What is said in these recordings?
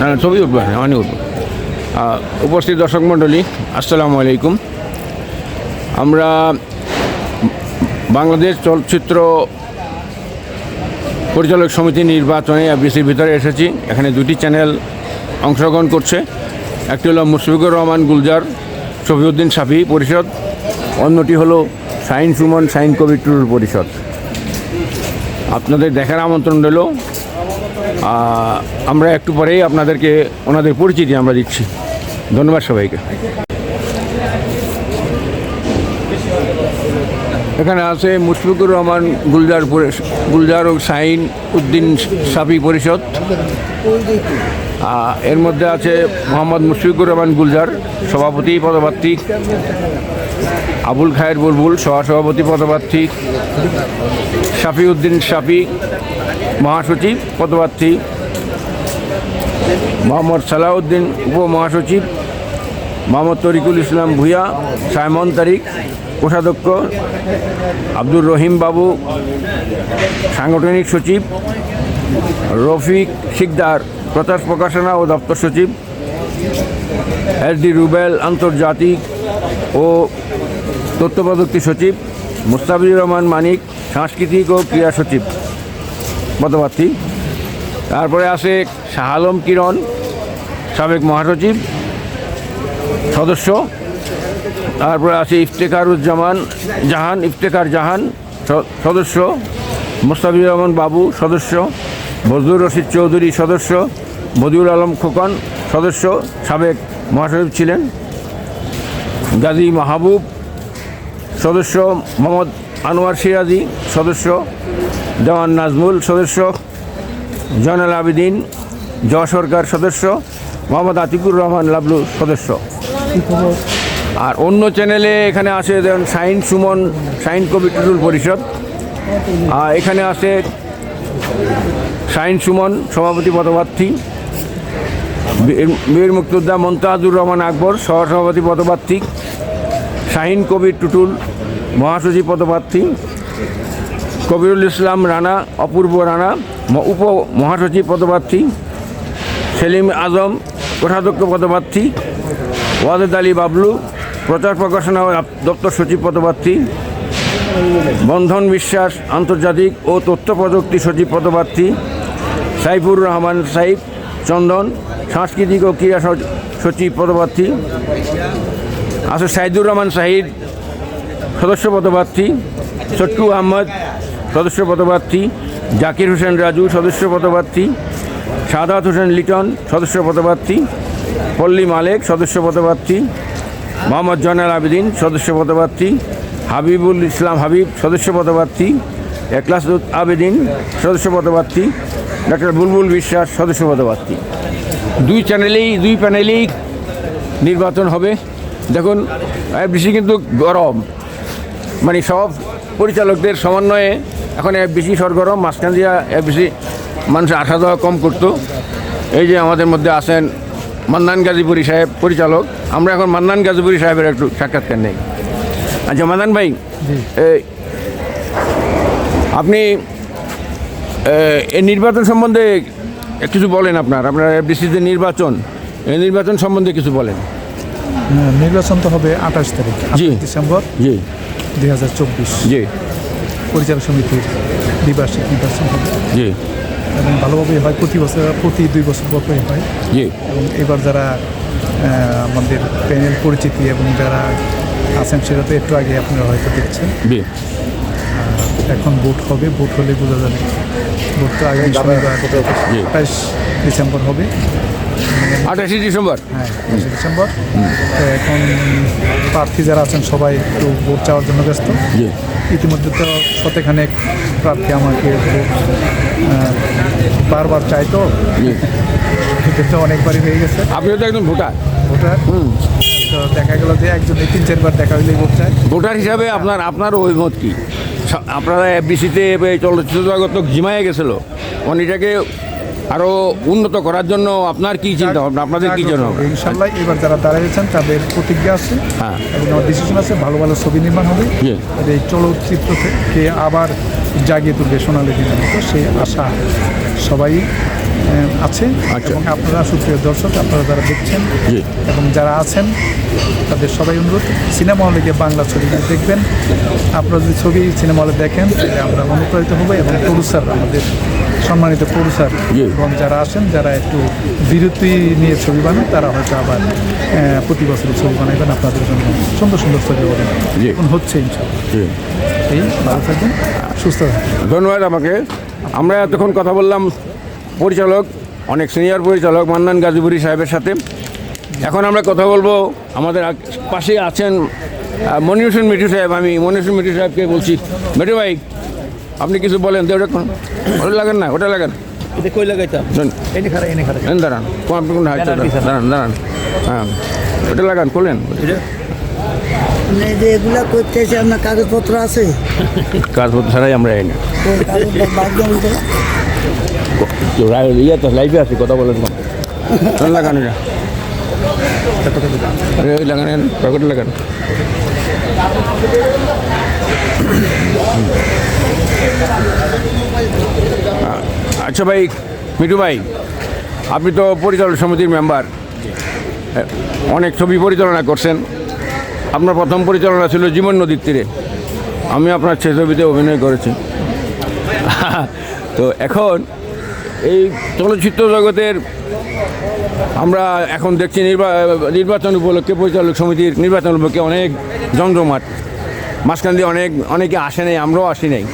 না ছবি উঠবে না অনেক উঠবে উপস্থিত দর্শক মণ্ডলী, আসসালামু আলাইকুম। আমরা বাংলাদেশ চলচ্চিত্র পরিচালক সমিতি নির্বাচনে বিসির ভিতরে এসেছি। এখানে দুটি চ্যানেল অংশগ্রহণ করছে। একটি হলো মুশফিকুর রহমান গুলজার, শফিউদ্দিন সাফি পরিষদ। অন্যটি হলো সাইন সুমন সাইন কবি টুর পরিষদ। আপনাদের দেখার আমন্ত্রণ রইল। আমরা একটু পরেই আপনাদেরকে ওনাদের পরিচিতি আমরা দিচ্ছি। ধন্যবাদ সবাইকে। এখানে আছে মুশফিকুর রহমান গুলজার গুলজার ও সাইন উদ্দিন সাফি পরিষদ। এর মধ্যে আছে মোহাম্মদ মুশফিকুর রহমান গুলজার, সভাপতি, পদপ্রার্থী। আবুল খায়ের বুলবুল, সহসভাপতি, পদপ্রার্থী। শাফি উদ্দিন শাফি মহাসচিব, পদপ্রার্থী মোহাম্মদ সালাউদ্দিন উপমহাসচিব, মোহাম্মদ তরিকুল ইসলাম ভূঁইয়া, সাইমন তারিক, কোষাধ্যক্ষ আব্দুর রহিম বাবু, সাংগঠনিক সচিব রফিক শিকদার প্রচার প্রকাশনা ও দপ্তর সচিব এস ডি রুবেল, আন্তর্জাতিক ও তথ্য প্রযুক্তি সচিব মুস্তাফিজুর রহমান মানিক, সাংস্কৃতিক ও ক্রীড়া সচিব। পদপ্রার্থী তারপরে আছে শাহ আলম কিরণ, সাবেক মহাসচিব, সদস্য। তারপরে আছে ইফতেকারুজ্জামান জাহান ইফতেখার জাহান সদস্য। মোস্তাফিজুর রহমান বাবু সদস্য, বজলুর রশিদ চৌধুরী সদস্য, বদিউল আলম খোকন সদস্য, সাবেক মহাসচিব ছিলেন। গাজী মাহবুব সদস্য, মোহাম্মদ আনোয়ার সিরাজি সদস্য, দেওয়ান নাজমুল সদস্য, জয়নাল আবেদিন জয় সরকার সদস্য, মোহাম্মদ আতিকুর রহমান লাবলু সদস্য। আর অন্য চ্যানেলে এখানে আসে যেমন সাইন সুমন সাইন টুটুল পরিষদ। আর এখানে আসে সাইন সুমন, সভাপতি পদপ্রার্থী। বীর- মুক্তিযোদ্ধা মন্তাজুর রহমান আকবর, সহসভাপতি পদপ্রার্থী। শাহিন কবির টুটুল মহাসচিব পদপ্রার্থী কবিরুল ইসলাম রানা, অপূর্ব রানা উপ মহাসচিব পদপ্রার্থী সেলিম আজম কোষাধ্যক্ষ পদপ্রার্থী ওয়াজেদ আলী বাবলু, প্রচার প্রকাশনা দপ্তর সচিব পদপ্রার্থী বন্ধন বিশ্বাস, আন্তর্জাতিক ও তথ্য প্রযুক্তি সচিব পদপ্রার্থী সাইফুর রহমান সাইফ চন্দন, সাংস্কৃতিক ও ক্রীড়া সচিব পদপ্রার্থী আছে সাইদুর রহমান সাহিদ সদস্য পদপ্রার্থী চট্টু আহমদ, সদস্য পদপ্রার্থী জাকির হোসেন রাজু, সদস্য পদপ্রার্থী সাদাত হোসেন লিটন, সদস্য পদপ্রার্থী পল্লী মালেক, সদস্য পদপ্রার্থী মোহাম্মদ জয়নাল আবেদিন, সদস্য পদপ্রার্থী হাবিবুল ইসলাম হাবিব, সদস্য পদপ্রার্থী একলাস আবেদিন, সদস্য পদপ্রার্থী ডক্টর বুলবুল বিশ্বাস, সদস্য পদপ্রার্থী। দুই চ্যানেলেই, দুই প্যানেলেই নির্বাচন হবে। দেখুন বেশি কিন্তু গরম। মানে সব পরিচালকদের সমন্বয়ে এখন এফ বেশি সরগরম মাঝখান দিয়া এফ বেশি মানুষ আসা যাওয়া কম করতো। এই যে আমাদের মধ্যে আছেন মান্নান গাজীপুরি সাহেব পরিচালক। আমরা এখন মান্নান গাজীপুরি সাহেবের একটু সাক্ষাৎকার নেই। আচ্ছা মান্নান ভাই আপনি এ, এই নির্বাচন সম্বন্ধে কিছু বলেন আপনার? আপনার এফডিসিতে নির্বাচন এই নির্বাচন সম্বন্ধে কিছু বলেন। নির্বাচন তো হবে আঠাশ তারিখ জি। ডিসেম্বর। জি। দুই হাজার চব্বিশ। জি। পরিচালক সমিতির দ্বিবার্ষিক নির্বাচন হবে। জি। এবং ভালোভাবেই হয় প্রতি বছর প্রতি দুই বছর পরই হয়। জি। এবং এবার যারা আমাদের প্যানেল পরিচিতি এবং যারা আছেন সেটা তো একটু আগে আপনারা হয়তো দেখছেন। জি। এখন ভোট হবে। ভোট হলে বোঝা যাবে। ভোট তো আগামী শনিবার। জি। ডিসেম্বর হবে। আঠাশে ডিসেম্বর? হ্যাঁ আঠাশে ডিসেম্বর। তো এখন প্রার্থী যারা আছেন সবাই একটু ভোট চাওয়ার জন্য ব্যস্ত। ইতিমধ্যে তো শতেখানেক প্রার্থী আমাকে বারবার চাই তো। তো অনেকবারই হয়ে গেছে। আপনিও তো একজন ভোটার। ভোটার। তো দেখা গেল যে একজন তিন চারবার দেখা হইলেই ভোট চায়। ভোটার হিসাবে আপনার আপনার অভিমত কি? আপনারা এফবিসিতে চলচ্চিত্র জগৎ তো ঝিমায়ে গেছিল। মানে এটাকে আরও উন্নত করার জন্য আপনার কি চিন্তা ভাবনা? আপনাদের কি জন্য ইনশাল্লাহ এবার যারা দাঁড়িয়েছেন তাদের প্রতিজ্ঞা আছে হ্যাঁ। এবং আমার ডিসিশন আছে ভালো ভালো ছবি নির্মাণ হবে। এই চলচ্চিত্রকে আবার জাগিয়ে তুলবে সোনালি দিনের মতো সেই আশা সবাই আছে। আচ্ছা। এবং আপনারা সুপ্রিয় দর্শক আপনারা যারা দেখছেন এবং যারা আছেন তাদের সবাই অনুরোধ সিনেমা হলে গিয়ে বাংলা ছবি দেখবেন। আপনারা যদি ছবি সিনেমা হলে দেখেন তাহলে আমরা অনুপ্রাণিত হব এবং প্রডিউসার আমাদের সম্মানিত প্রডিউসার। এবং যারা আসেন যারা একটু বিরতি নিয়ে ছবি বানান তারা হয়তো আবার প্রতি বছর ছবি বানাবেন আপনাদের জন্য। সুন্দর সুন্দর ছবি বানাবেন জি। এখন হচ্ছে এই ভালো থাকবেন সুস্থ থাকবেন। ধন্যবাদ আমাকে। আমরা এতক্ষণ কথা বললাম পরিচালক অনেক সিনিয়র পরিচালক মান্নান গাজীপুরি সাহেবের সাথে। এখন আমরা কথা বলব আমাদের পাশে আছেন মনির হোসেন মিঠু সাহেব। আমি মনির হোসেন মিঠু সাহেবকে বলছি। মিঠু ভাই আপনি কিছু বলেন তো ওটা ওটা লাগান না ওটা লাগান। এটা কই লাগাইতাম শোন, এনে খারা এনে খারা এই দাঁড়ান আপনি কোন হাইট দাঁড়ান, দাঁড়ান হ্যাঁ ওটা লাগান করলেন মানে যে এগুলা করতেছে আপনার কাগজপত্র আছে? কাজ ছাড়াই আমরা এই না। ইয়ে তো লাইভে আছে কথা বলেন লাগান এটা। লাগান। আচ্ছা ভাই, মিঠু ভাই, আপনি তো পরিচালক সমিতির মেম্বার অনেক ছবি পরিচালনা করছেন। আপনার প্রথম পরিচালনা ছিল জীবন নদীর তীরে। আমি আপনার সে ছবিতে অভিনয় করেছি। তো এখন এই চলচ্চিত্র জগতের আমরা এখন দেখছি নির্বা- নির্বাচন উপলক্ষে পরিচালক সমিতির নির্বাচন উপলক্ষে অনেক জমজমাট। মাঝখান দিয়ে অনেক, অনেকে আসে নাই, আমরাও আসি নাই।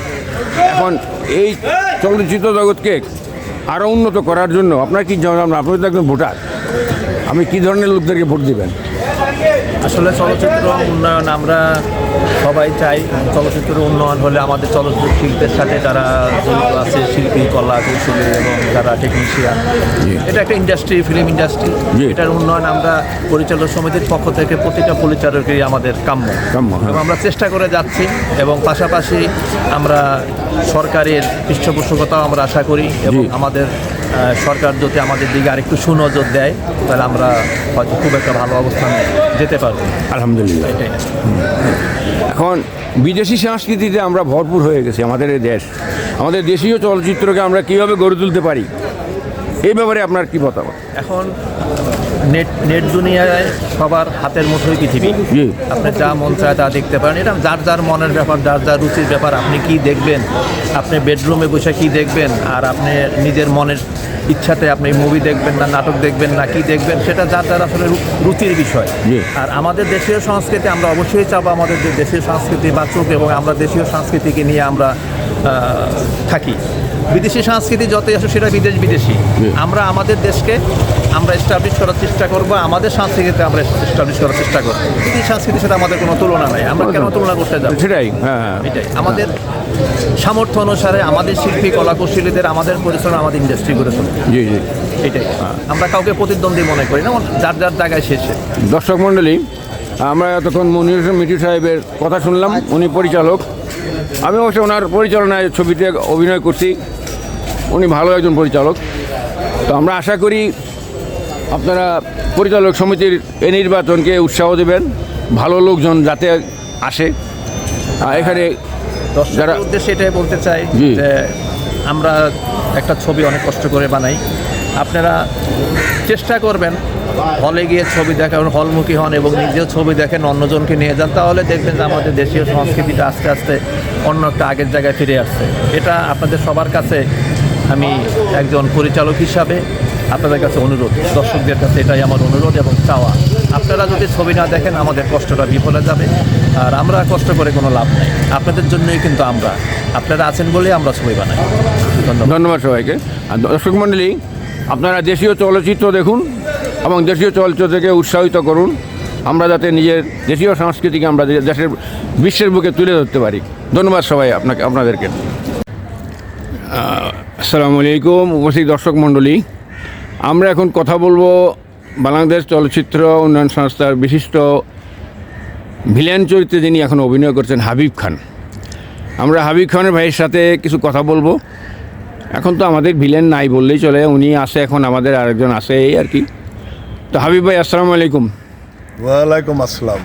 এখন এই চলচ্চিত্র জগৎকে আরও উন্নত করার জন্য আপনার কী জানান আপনি তো একজন ভোটার। আমি কী ধরনের লোকদেরকে ভোট দিবেন? আসলে চলচ্চিত্র উন্নয়ন আমরা সবাই চাই। চলচ্চিত্র উন্নয়ন হলে আমাদের চলচ্চিত্র শিল্পের সাথে যারা জড়িত আছে শিল্পী কলা কৌশলী এবং যারা টেকনিশিয়ান এটা একটা ইন্ডাস্ট্রি ফিল্ম ইন্ডাস্ট্রি। এটার উন্নয়ন আমরা পরিচালক সমিতির পক্ষ থেকে প্রতিটা পরিচালকেরই আমাদের কাম্য। কাম্য, হ্যাঁ। এবং আমরা চেষ্টা করে যাচ্ছি এবং পাশাপাশি আমরা সরকারের পৃষ্ঠপোষকতাও আমরা আশা করি এবং আমাদের সরকার যদি আমাদের দিকে আরেকটু সুনজর দেয় তাহলে আমরা হয়তো খুব একটা ভালো অবস্থানে যেতে পারব। আলহামদুলিল্লাহ। এটাই এখন বিদেশি সংস্কৃতিতে আমরা ভরপুর হয়ে গেছি আমাদের এই দেশ। আমাদের দেশীয় চলচ্চিত্রকে আমরা কীভাবে গড়ে তুলতে পারি? এই ব্যাপারে আপনার কী মতামত? এখন নেট নেট দুনিয়ায় সবার হাতের মুঠোই পৃথিবী। আপনি যা মন চায় তা দেখতে পারেন। এটা যার যার মনের ব্যাপার যার যার রুচির ব্যাপার আপনি কি দেখবেন? আপনি বেডরুমে বসে কি দেখবেন? আর আপনি নিজের মনের ইচ্ছাতে আপনি মুভি দেখবেন না নাটক দেখবেন না কি দেখবেন? সেটা যার যার আসলে রুচির বিষয়। আর আমাদের দেশীয় সংস্কৃতি আমরা অবশ্যই চাবো আমাদের যে দেশীয় সংস্কৃতি বাঁচুক এবং আমরা দেশীয় সংস্কৃতিকে নিয়ে আমরা থাকি। বিদেশি সংস্কৃতি যতই আসে সেটা বিদেশ বিদেশি। আমরা আমাদের দেশকে আমরা এস্টাবলিশ করার চেষ্টা করব আমাদের সংস্কৃতিতে আমরা এস্টাবলিশ করার চেষ্টা করব। বিদেশি সংস্কৃতির সাথে আমাদের কোনো তুলনা নাই আমরা কেন তুলনা করতে যাব? সেটাই হ্যাঁ হ্যাঁ। এটাই। আমাদের সামর্থ্য অনুসারে আমাদের শিল্পী কলা কৌশলীদের আমাদের পরিশ্রম আমাদের ইন্ডাস্ট্রি গড়ে তোলে জি জি। এটাই। আমরা কাউকে প্রতিদ্বন্দ্বী মনে করি না যার যার জায়গায় শেষে দর্শক মণ্ডলী আমরা এতক্ষণ মনির হোসেন মিঠু সাহেবের কথা শুনলাম উনি পরিচালক। আমি অবশ্য ওনার পরিচালনায় ছবিতে অভিনয় করছি। উনি ভালো একজন পরিচালক। তো আমরা আশা করি আপনারা পরিচালক সমিতির এই নির্বাচনকে উৎসাহ দেবেন। ভালো লোকজন যাতে আসে। আর এখানে যারা- উদ্দেশ্যে এটাই বলতে চাই যে আমরা একটা ছবি অনেক কষ্ট করে বানাই। আপনারা চেষ্টা করবেন হলে গিয়ে ছবি দেখান হলমুখী হন এবং নিজেও ছবি দেখেন অন্যজনকে নিয়ে যান। তাহলে দেখবেন যে আমাদের দেশীয় সংস্কৃতিটা আস্তে আস্তে অন্য একটা আগের জায়গায় ফিরে আসছে। এটা আপনাদের সবার কাছে আমি একজন পরিচালক হিসাবে আপনাদের কাছে অনুরোধ, দর্শকদের কাছে এটাই আমার অনুরোধ এবং চাওয়া। আপনারা যদি ছবি না দেখেন, আমাদের কষ্টটা বিফলে যাবে আর আমরা কষ্ট করে কোনো লাভ নেই। আপনাদের জন্যই কিন্তু আমরা। আপনারা আছেন বলেই আমরা ছবি বানাই। ধন্যবাদ। ধন্যবাদ সবাইকে। আর দর্শক মণ্ডলী, আপনারা দেশীয় চলচ্চিত্র দেখুন এবং দেশীয় চলচ্চিত্রকে উৎসাহিত করুন। আমরা যাতে নিজের দেশীয় সংস্কৃতিকে আমরা দেশের বিশ্বের বুকে তুলে ধরতে পারি। ধন্যবাদ সবাই আপনাকে, আপনাদেরকে। আসসালামু আলাইকুম উপস্থিত দর্শক মণ্ডলী। আমরা এখন কথা বলব বাংলাদেশ চলচ্চিত্র উন্নয়ন সংস্থার বিশিষ্ট ভিলেন চরিত্রে যিনি এখন অভিনয় করছেন হাবিব খান। আমরা হাবিব খানের ভাইয়ের সাথে কিছু কথা বলব। এখন তো আমাদের ভিলেন নাই বললেই চলে উনি আসে এখন আমাদের আরেকজন আসে এই আর কি। তো হাবিব ভাই আসসালামু আলাইকুম। ওয়ালাইকুম আসসালাম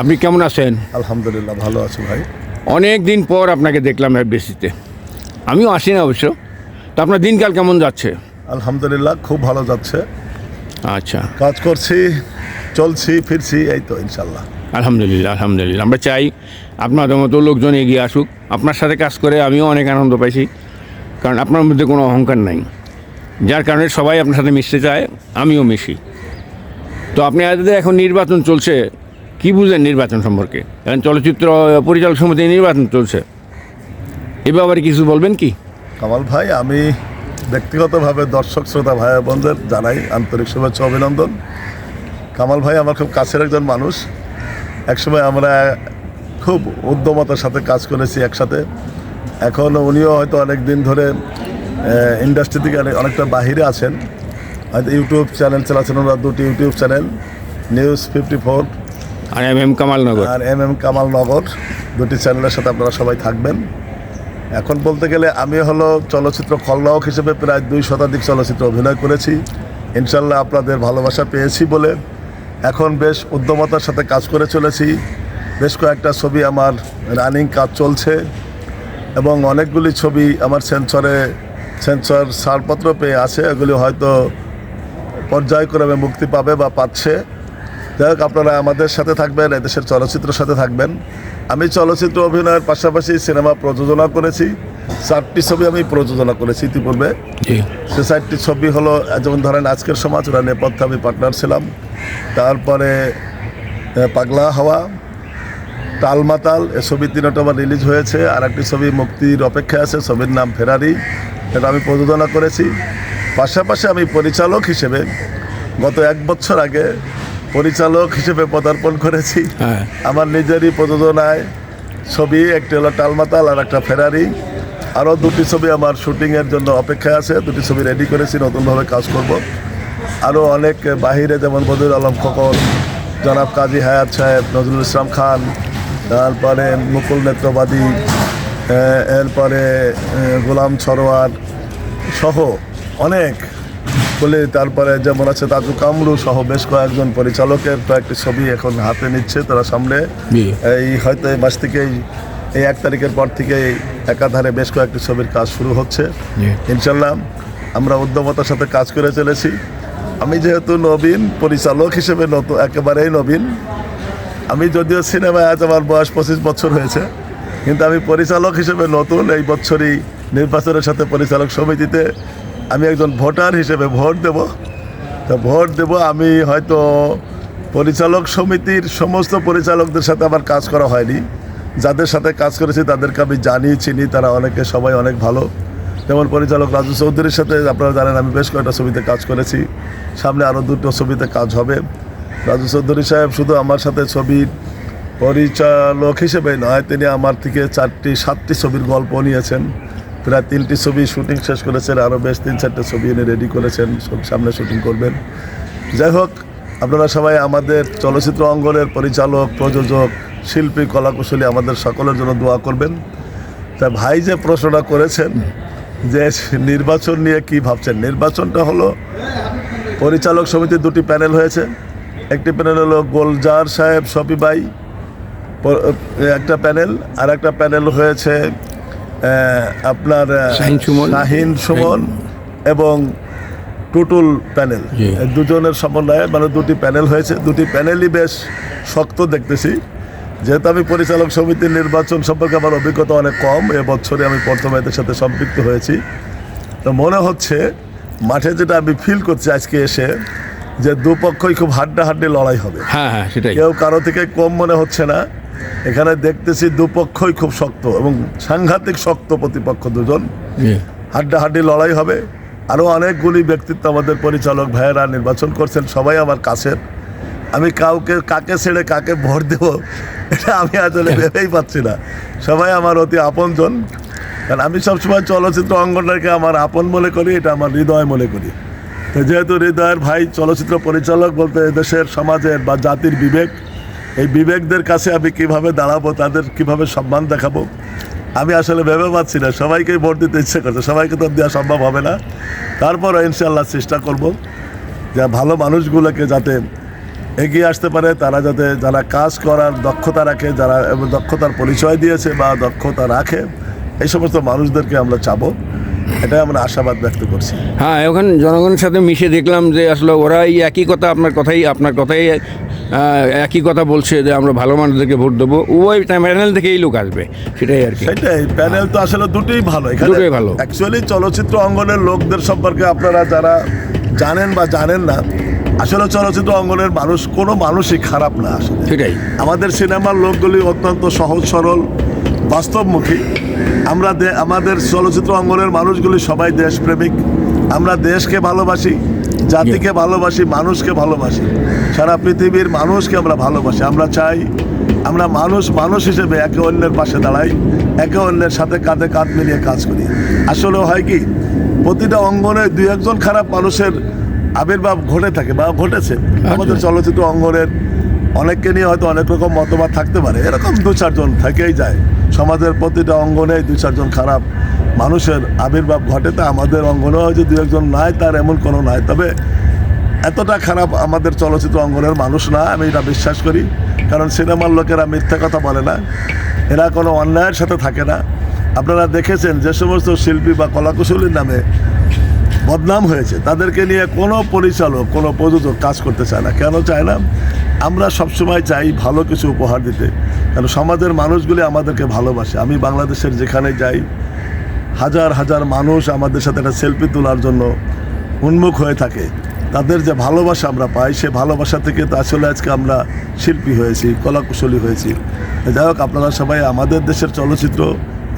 আপনি কেমন আছেন? আলহামদুলিল্লাহ ভালো আছি ভাই। অনেক দিন পর আপনাকে দেখলাম এফবিসিতে আমিও আসি না অবশ্য। তো আপনার দিনকাল কেমন যাচ্ছে? আলহামদুলিল্লাহ খুব ভালো যাচ্ছে। আচ্ছা। কাজ করছি চলছি ফিরছি এই তো ইনশাল্লাহ আলহামদুলিল্লাহ আলহামদুলিল্লাহ। আমরা চাই আপনাদের মতো লোকজন এগিয়ে আসুক। আপনার সাথে কাজ করে আমিও অনেক আনন্দ পাইছি। কারণ আপনার মধ্যে কোনো অহংকার নাই। যার কারণে সবাই আপনার সাথে মিশতে চায় আমিও মিশি। তো আপনি আজকে এখন নির্বাচন চলছে। কি বুঝেন নির্বাচন সম্পর্কে? এখন চলচ্চিত্র পরিচালক সমিতি নির্বাচন চলছে। এ ব্যাপারে কিছু বলবেন কি? কামাল ভাই আমি ব্যক্তিগতভাবে দর্শক শ্রোতা ভাই বোনদের জানাই আন্তরিক শুভেচ্ছা অভিনন্দন। কামাল ভাই আমার খুব কাছের একজন মানুষ। একসময় আমরা খুব উদ্যমতার সাথে কাজ করেছি একসাথে। এখন উনিও হয়তো অনেক দিন ধরে ইন্ডাস্ট্রি থেকে অনেকটা বাহিরে আছেন। হয়তো ইউটিউব চ্যানেল চালাচ্ছেন ওনার দুটি YouTube channel news fifty four আর এম এম কামালনগর আর এম এম কামাল নগর দুটি চ্যানেলের সাথে আপনারা সবাই থাকবেন। এখন বলতে গেলে আমি হলো চলচ্চিত্র খলনায়ক হিসেবে প্রায় দুই শতাধিক চলচ্চিত্র অভিনয় করেছি। ইনশাল্লাহ আপনাদের ভালোবাসা পেয়েছি বলে এখন বেশ উদ্যমতার সাথে কাজ করে চলেছি। বেশ কয়েকটা ছবি আমার রানিং কাজ চলছে এবং অনেকগুলি ছবি আমার সেন্সরে, সেন্সর ছাড়পত্র পেয়ে আছে। এগুলি হয়তো পর্যায়ক্রমে মুক্তি পাবে বা পাচ্ছে। যাই হোক আপনারা আমাদের সাথে থাকবেন এদেশের চলচ্চিত্রের সাথে থাকবেন। আমি চলচ্চিত্র অভিনয়ের পাশাপাশি সিনেমা প্রযোজনা করেছি। চারটি ছবি আমি প্রযোজনা করেছি ইতিপূর্বে। সে চারটি ছবি হলো যেমন ধরেন আজকের সমাজ ওরা নেপথ্যে আমি পার্টনার ছিলাম। তারপরে পাগলা হাওয়া তালমাতাল এ ছবি তিনটা আমার রিলিজ হয়েছে। আর একটি ছবি মুক্তির অপেক্ষায় আছে ছবির নাম ফেরারি। এটা আমি প্রযোজনা করেছি। পাশাপাশি আমি পরিচালক হিসেবে গত এক বছর আগে পরিচালক হিসেবে পদার্পণ করেছি। হ্যাঁ। আমার নিজেরই প্রযোজনায় ছবি একটি হলো টালমাতাল আর একটা ফেরারি। আরও দুটি ছবি আমার শুটিংয়ের জন্য অপেক্ষায় আছে। দুটি ছবি রেডি করেছি নতুনভাবে কাজ করব। আরও অনেক বাহিরে যেমন বদরুল আলম খোকন জনাব কাজী হায়াত সাহেব নজরুল ইসলাম খান তারপরে মুকুল নেত্রবাদী এরপরে গোলাম সরোয়ার সহ অনেক বলে তারপরে যেমন আছে তাজু কামরু সহ বেশ কয়েকজন পরিচালকের কয়েকটি ছবি এখন হাতে নিচ্ছে তারা সামনে। এই হয়তো এই মাস থেকেই এই এক তারিখের পর থেকেই একাধারে বেশ কয়েকটি ছবির কাজ শুরু হচ্ছে। ইনশাল্লাহ আমরা উদ্যমতার সাথে কাজ করে চলেছি। আমি যেহেতু নবীন পরিচালক হিসেবে নতুন একেবারেই নবীন। আমি যদিও সিনেমায় আজ আমার বয়স পঁচিশ বছর হয়েছে কিন্তু আমি পরিচালক হিসেবে নতুন এই বছরই নির্বাচনের সাথে পরিচালক সমিতিতে আমি একজন ভোটার হিসেবে ভোট দেব। তো ভোট দেব, আমি হয়তো পরিচালক সমিতির সমস্ত পরিচালকদের সাথে আমার কাজ করা হয়নি। যাদের সাথে কাজ করেছি তাদেরকে আমি জানি, চিনি, তারা অনেকে, সবাই অনেক ভালো। যেমন পরিচালক রাজু চৌধুরীর সাথে আপনারা জানেন, আমি বেশ কয়েকটা ছবিতে কাজ করেছি। সামনে আরও দুটো ছবিতে কাজ হবে। রাজু চৌধুরী সাহেব শুধু আমার সাথে ছবির পরিচালক হিসেবে নয়, তিনি আমার থেকে চারটি, সাতটি ছবির গল্প নিয়েছেন। প্রায় তিনটি ছবি শুটিং শেষ করেছেন, আরও বেশ তিন চারটে ছবি এনে রেডি করেছেন, সব সামনে শুটিং করবেন। যাই হোক, আপনারা সবাই আমাদের চলচ্চিত্র অঙ্গনের পরিচালক, প্রযোজক, শিল্পী, কলাকুশলী আমাদের সকলের জন্য দোয়া করবেন। তা ভাই যে প্রশ্নটা করেছেন যে নির্বাচন নিয়ে কি ভাবছেন? নির্বাচনটা হলো, পরিচালক সমিতির দুটি প্যানেল হয়েছে। একটি প্যানেল হলো গোলজার সাহেব শফিবাই প- একটা প্যানেল আর একটা প্যানেল হয়েছে আপনার শাহিন সুমন। এবং টুটুল প্যানেল। দুজনের সমন্বয়ে মানে দুটি প্যানেল হয়েছে। দুটি প্যানেলই বেশ শক্ত দেখতেছি। যেহেতু আমি পরিচালক সমিতির নির্বাচন সম্পর্কে আমার অভিজ্ঞতা অনেক কম এবছরে আমি প্রথমে এদের সাথে সম্পৃক্ত হয়েছি। তো মনে হচ্ছে মাঠে যেটা আমি ফিল করছি আজকে এসে যে দুপক্ষই খুব হাড্ডাহাড্ডি লড়াই হবে। হ্যাঁ হ্যাঁ সেটাই। কেউ কারও থেকে কম মনে হচ্ছে না। এখানে দেখতেছি দুপক্ষই খুব শক্ত এবং সাংঘাতিক শক্ত প্রতিপক্ষ দুজন। হাড্ডাহাড্ডি লড়াই হবে। আরও অনেকগুলি ব্যক্তিত্ব আমাদের পরিচালক ভাইয়েরা নির্বাচন করছেন সবাই আমার কাছের। আমি কাউকে কাকে ছেড়ে কাকে ভোট দেব এটা আমি আসলে ভেবেই পাচ্ছি না। সবাই আমার অতি আপনজন। কারণ আমি সবসময় চলচ্চিত্র অঙ্গনটাকে আমার আপন মনে করি এটা আমার হৃদয় মনে করি। তো যেহেতু হৃদয়ের ভাই চলচ্চিত্র পরিচালক বলতে দেশের সমাজের বা জাতির বিবেক এই বিবেকদের কাছে আমি কীভাবে দাঁড়াবো, তাদের কীভাবে সম্মান দেখাবো, আমি আসলে ভেবে পাচ্ছি না। সবাইকেই ভোট দিতে ইচ্ছে করছে। সবাইকে তো দেওয়া সম্ভব হবে না। তারপরও ইনশাল্লাহ চেষ্টা করব যে ভালো মানুষগুলোকে যাতে এগিয়ে আসতে পারে, তারা যাতে যারা কাজ করার দক্ষতা রাখে, যারা দক্ষতার পরিচয় দিয়েছে বা দক্ষতা রাখে, এই সমস্ত মানুষদেরকে আমরা চাবো। এটাই আমরা আশাবাদ ব্যক্ত করছি। হ্যাঁ ওখানে জনগণের সাথে মিশে দেখলাম যে আসলে ওরা এই একই কথা, আপনার কথাই আপনার কথাই একই কথা বলছে যে আমরা ভালো মানুষদেরকে ভোট দেবো। উভয় প্যানেল থেকেই লোক আসবে সেটাই আর কি। সেটাই প্যানেল তো আসলে দুটোই ভালো। দুটোই ভালো। অ্যাকচুয়ালি চলচ্চিত্র অঙ্গনের লোকদের সম্পর্কে আপনারা যারা জানেন বা জানেন না আসলে চলচ্চিত্র অঙ্গনের মানুষ কোনো মানুষই খারাপ না আসলে। সেটাই। আমাদের সিনেমার লোকগুলি অত্যন্ত সহজ সরল বাস্তবমুখী। আমরা আমাদের চলচ্চিত্র অঙ্গনের মানুষগুলি সবাই দেশপ্রেমিক। আমরা দেশকে ভালোবাসি জাতিকে ভালোবাসি মানুষকে ভালোবাসি। সারা পৃথিবীর মানুষকে আমরা ভালোবাসি। আমরা চাই আমরা মানুষ মানুষ হিসেবে একে অন্যের পাশে দাঁড়াই একে অন্যের সাথে কাঁধে কাঁধ মিলিয়ে কাজ করি। আসলে হয় কি প্রতিটা অঙ্গনে দুই একজন খারাপ মানুষের আবির্ভাব ঘটে থাকে বা ঘটেছে। আমাদের চলচ্চিত্র অঙ্গনের অনেককে নিয়ে হয়তো অনেক রকম মতবাদ থাকতে পারে। এরকম দু চারজন থেকেই যায়। সমাজের প্রতিটা অঙ্গনে দু চারজন খারাপ মানুষের আবির্ভাব ঘটে, তা আমাদের অঙ্গনে হয়তো দু একজন নাই, তার এমন কোনো নাই। তবে এতটা খারাপ আমাদের চলচ্চিত্র অঙ্গনের মানুষ না, আমি এটা বিশ্বাস করি। কারণ সিনেমার লোকেরা মিথ্যা কথা বলে না। এরা কোনো অন্যায়ের সাথে থাকে না। আপনারা দেখেছেন যে সমস্ত শিল্পী বা কলাকুশলীর নামে বদনাম হয়েছে। তাদেরকে নিয়ে কোনো পরিচালক, কোনো প্রযোজক কাজ করতে চায় না। কেন চায় না? আমরা সবসময় চাই ভালো কিছু উপহার দিতে। কারণ সমাজের মানুষগুলি আমাদেরকে ভালোবাসে। আমি বাংলাদেশের যেখানে যাই হাজার হাজার মানুষ আমাদের সাথে একটা সেলফি তোলার জন্য উন্মুখ হয়ে থাকে। তাদের যে ভালোবাসা আমরা পাই, সে ভালোবাসা থেকে তো আসলে আজকে আমরা শিল্পী হয়েছি, কলাকুশলী হয়েছি। যাই হোক, আপনারা সবাই আমাদের দেশের চলচ্চিত্র,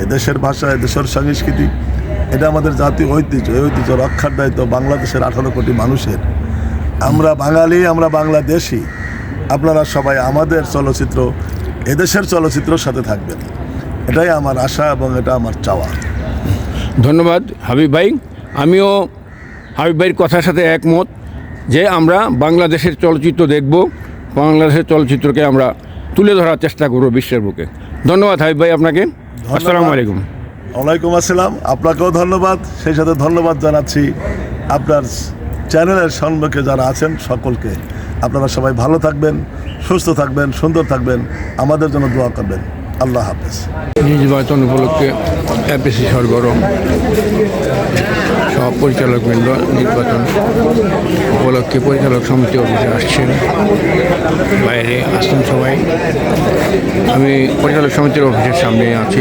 এদেশের ভাষা, এদেশের সংস্কৃতি, এটা আমাদের জাতীয় ঐতিহ্য, এই ঐতিহ্য রক্ষার দায়িত্ব বাংলাদেশের আঠারো কোটি মানুষের। আমরা বাঙালি, আমরা বাংলাদেশি, আপনারা সবাই আমাদের চলচ্চিত্র, এদেশের চলচ্চিত্রের সাথে থাকবেন। এটাই আমার আশা এবং এটা আমার চাওয়া। ধন্যবাদ হাবিব ভাই। আমিও হাবিব ভাইয়ের কথার সাথে একমত যে আমরা বাংলাদেশের চলচ্চিত্র দেখব বাংলাদেশের চলচ্চিত্রকে আমরা তুলে ধরার চেষ্টা করব বিশ্বের বুকে। ধন্যবাদ হাবিব ভাই আপনাকে। আসসালামু আলাইকুম। ওয়ালাইকুম আসসালাম। আপনাকেও ধন্যবাদ। সেই সাথে ধন্যবাদ জানাচ্ছি আপনার চ্যানেলের সম্মুখে যারা আছেন সকলকে। আপনারা সবাই ভালো থাকবেন সুস্থ থাকবেন সুন্দর থাকবেন। আমাদের জন্য দোয়া করবেন। আল্লাহ হাফেজ। নির্বাচন উপলক্ষে এপিসি সরগরম। সব পরিচালকবৃন্দ নির্বাচন উপলক্ষে পরিচালক সমিতি অফিসে আসছেন। বাইরে আসছেন সবাই। আমি পরিচালক সমিতির অফিসের সামনে আছি।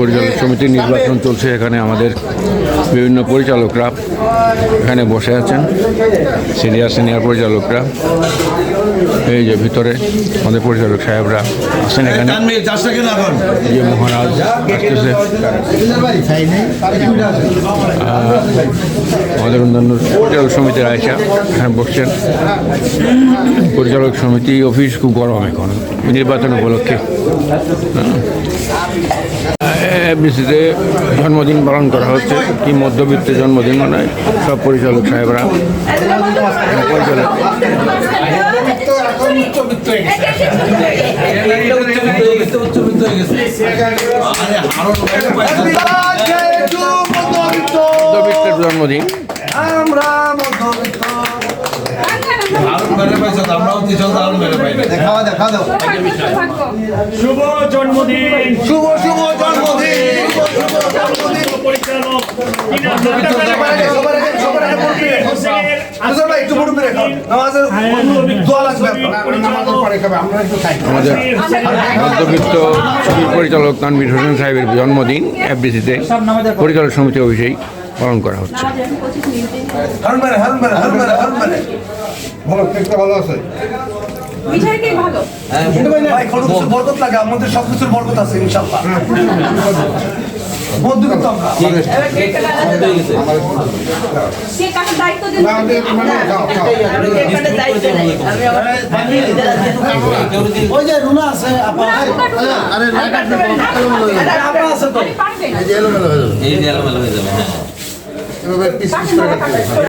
পরিচালক সমিতির নির্বাচন চলছে। এখানে আমাদের বিভিন্ন পরিচালকরা এখানে বসে আছেন। সিনিয়র সিনিয়র পরিচালকরা। এই যে ভিতরে আমাদের পরিচালক সাহেবরা আছেন এখানে। যে মহারাজ আসতেছে। আমাদের অন্যান্য পরিচালক সমিতির আয়সা এখানে বসছেন। পরিচালক সমিতি অফিস খুব গরম এখন, নির্বাচন উপলক্ষে। এফডিসিতে জন্মদিন পালন করা হচ্ছে কি মধ্যবিত্ত জন্মদিন নয় সব পরিচালক সাহেবরা পরিচালক মধ্যবিত্তের জন্মদিন শুভ জন্মদিন। শুভ শুভ জন্মদিন। পরিচালক আমাদের মধ্যবিত্ত ছবির পরিচালক তানবির হোসেন সাহেবের জন্মদিন এফডিসিতে পরিচালক সমিতি অফিসেই। পালন করা হচ্ছে। মিঠাই কে বরকত লাগে আমাদের সব কিছুর বরকত আছে ইনশাল্লাহ আছে। হয়ে এই যে এলোমেলো হয়ে যাবে হ্যাঁ। এভাবে পিস পিস করে কাটতে হবে।